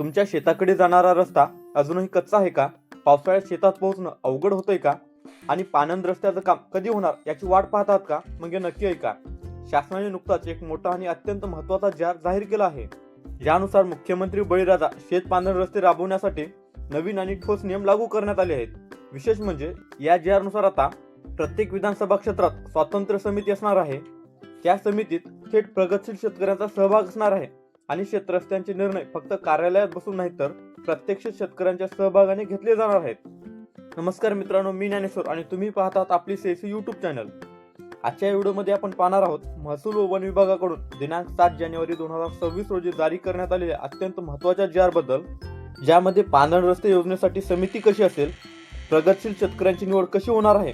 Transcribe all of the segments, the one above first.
तुमच्या शेताकडे जाणारा रस्ता अजूनही कच्चा आहे का? पावसाळ्यात शेतात पोहोचणं अवघड होतंय का? आणि पानंद रस्त्याचं काम कधी होणार याची वाट पाहत आहात का म्हणजे नक्की आहे का शासनाने नुकताच एक मोठा आणि अत्यंत महत्त्वाचा जार जाहीर केला आहे. ज्यानुसार मुख्यमंत्री बळीराजा शेत पानंद रस्ते राबवण्यासाठी नवीन आणि ठोस नियम लागू करण्यात आले आहेत. विशेष म्हणजे या जारनुसार आता प्रत्येक विधानसभा क्षेत्रात स्वातंत्र्य समिती असणार आहे. त्या समितीत थेट प्रगतशील शेतकऱ्यांचा सहभाग असणार आहे. आणि शेतरस्त्यांचे निर्णय फक्त कार्यालयात बसून नाही तर प्रत्यक्ष शेतकऱ्यांच्या सहभागाने घेतले जाणार आहेत. नमस्कार मित्रांनो मी ज्ञानेश्वर आणि तुम्ही पाहतात आपली सेसी युट्यूब चॅनल आजच्या व्हिडिओमध्ये आपण पाहणार आहोत महसूल व वन विभागाकडून दिनांक सात जानेवारी दोन हजार सव्वीस रोजी जारी करण्यात आलेल्या अत्यंत महत्त्वाच्या जारबद्दल ज्यामध्ये पांढरण रस्ते योजनेसाठी समिती कशी असेल प्रगतशील शेतकऱ्यांची निवड कशी होणार आहे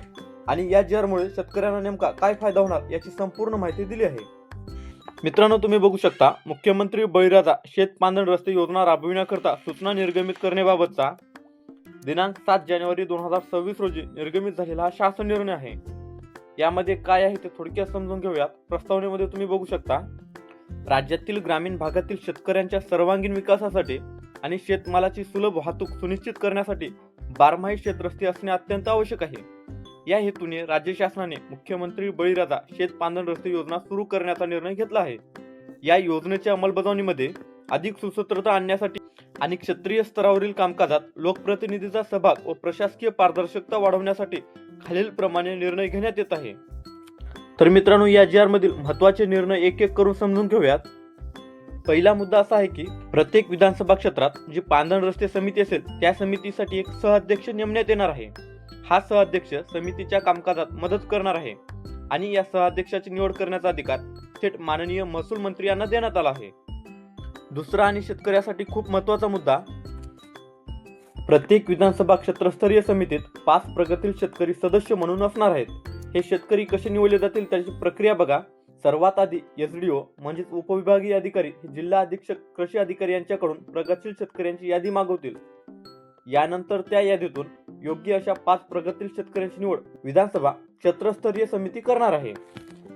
आणि या जारमुळे शेतकऱ्यांना नेमका काय फायदा होणार याची संपूर्ण माहिती दिली आहे. मित्रांनो तुम्ही बघू शकता मुख्यमंत्री बळीराजा शेत रस्ते योजना राबविण्याकरता सूचना निर्गमित करण्याबाबतचा दिनांक सात जानेवारी दोन हजार सव्वीस रोजी निर्गमित झालेला हा शासन निर्णय आहे. यामध्ये काय आहे ते थोडक्यात समजून घेऊयात. प्रस्तावनेमध्ये तुम्ही बघू शकता राज्यातील ग्रामीण भागातील शेतकऱ्यांच्या सर्वांगीण विकासासाठी आणि शेतमालाची सुलभ वाहतूक सुनिश्चित करण्यासाठी बारमाही शेतरस्ते असणे अत्यंत आवश्यक आहे. या हेतूने राज्य शासनाने मुख्यमंत्री बळीराजा शेत पांधन रस्ते योजना सुरू करण्याचा निर्णय घेतला आहे. या योजनेच्या अंमलबजावणीमध्ये अधिक सुसूत्रता आणण्यासाठी आणि क्षेत्रीय स्तरावरील कामकाजात लोकप्रतिनिधीचा सहभाग व प्रशासकीय पारदर्शकता वाढवण्यासाठी खालीलप्रमाणे निर्णय घेण्यात येत आहे. तर मित्रांनो या जी आरमधील महत्त्वाचे निर्णय एक एक करून समजून घेऊयात. पहिला मुद्दा असा आहे की प्रत्येक विधानसभा क्षेत्रात जी पांधण रस्ते समिती असेल त्या समितीसाठी एक सहअध्यक्ष नेमण्यात येणार आहे. हा सहअध्यक्ष समितीच्या कामकाजात मदत करणार आहे. आणि या सहअध्यक्षाची निवड करण्याचा अधिकार थेट माननीय महसूल मंत्री यांना देण्यात आला आहे. दुसरा आणि शेतकऱ्यासाठी खूप महत्त्वाचा मुद्दा प्रत्येक विधानसभा क्षेत्रस्तरीय समितीत पाच प्रगतील शेतकरी सदस्य म्हणून असणार आहेत. हे शेतकरी कसे निवडले जातील त्याची प्रक्रिया बघा. सर्वात आधी एस डी ओ म्हणजेच उपविभागीय अधिकारी जिल्हा अधीक्षक कृषी अधिकारी यांच्याकडून प्रगतशील शेतकऱ्यांची यादी मागवतील. यानंतर त्या यादीतून योग्य अशा पाच प्रगतील शेतकऱ्यांची निवड विधानसभा क्षेत्रस्तरीय समिती करणार आहे.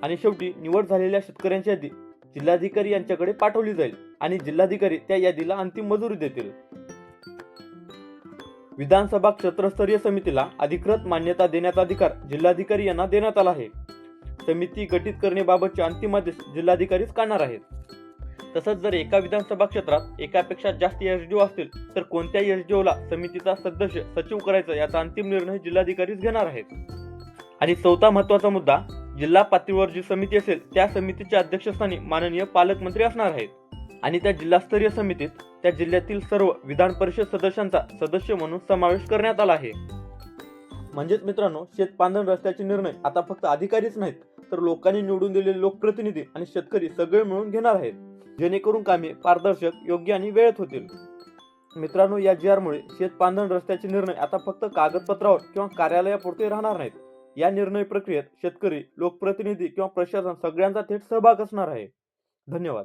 आणि शेवटी निवड झालेल्या शेतकऱ्यांची यादी जिल्हाधिकारी यांच्याकडे पाठवली जाईल आणि जिल्हाधिकारी त्या यादीला अंतिम मंजुरी देतील. विधानसभा क्षेत्रस्तरीय समितीला अधिकृत मान्यता देण्याचा अधिकार जिल्हाधिकारी यांना देण्यात आला आहे. समिती गठीत करण्याबाबतचे अंतिम आदेश जिल्हाधिकारीच काढणार आहेत. तसंच जर एका विधानसभा क्षेत्रात एकापेक्षा जास्त एसडीओ असतील तर कोणत्या एसडीओला समितीचा सदस्य सचिव करायचा याचा अंतिम निर्णय जिल्हाधिकारीच घेणार आहेत. आणि चौथा महत्त्वाचा मुद्दा जिल्हा पातळीवर जी समिती असेल त्या समितीच्या अध्यक्षस्थानी माननीय पालकमंत्री असणार आहेत. आणि त्या जिल्हास्तरीय समितीत त्या जिल्ह्यातील सर्व विधान परिषद सदस्यांचा सदस्य म्हणून समावेश करण्यात आला आहे. म्हणजेच मित्रांनो शेतपांधन रस्त्याचे निर्णय आता फक्त अधिकारीच नाहीत तर लोकांनी निवडून दिलेले लोकप्रतिनिधी आणि शेतकरी सगळे मिळून घेणार आहेत. जेणेकरून कामे पारदर्शक योग्य आणि वेळेत होतील. मित्रांनो या जी आरमुळे शेतपांधण रस्त्याचे निर्णय आता फक्त कागदपत्रावर किंवा कार्यालयापुरते राहणार नाहीत. या निर्णय प्रक्रियेत शेतकरी लोकप्रतिनिधी किंवा प्रशासन सगळ्यांचा थेट सहभाग असणार आहे. धन्यवाद.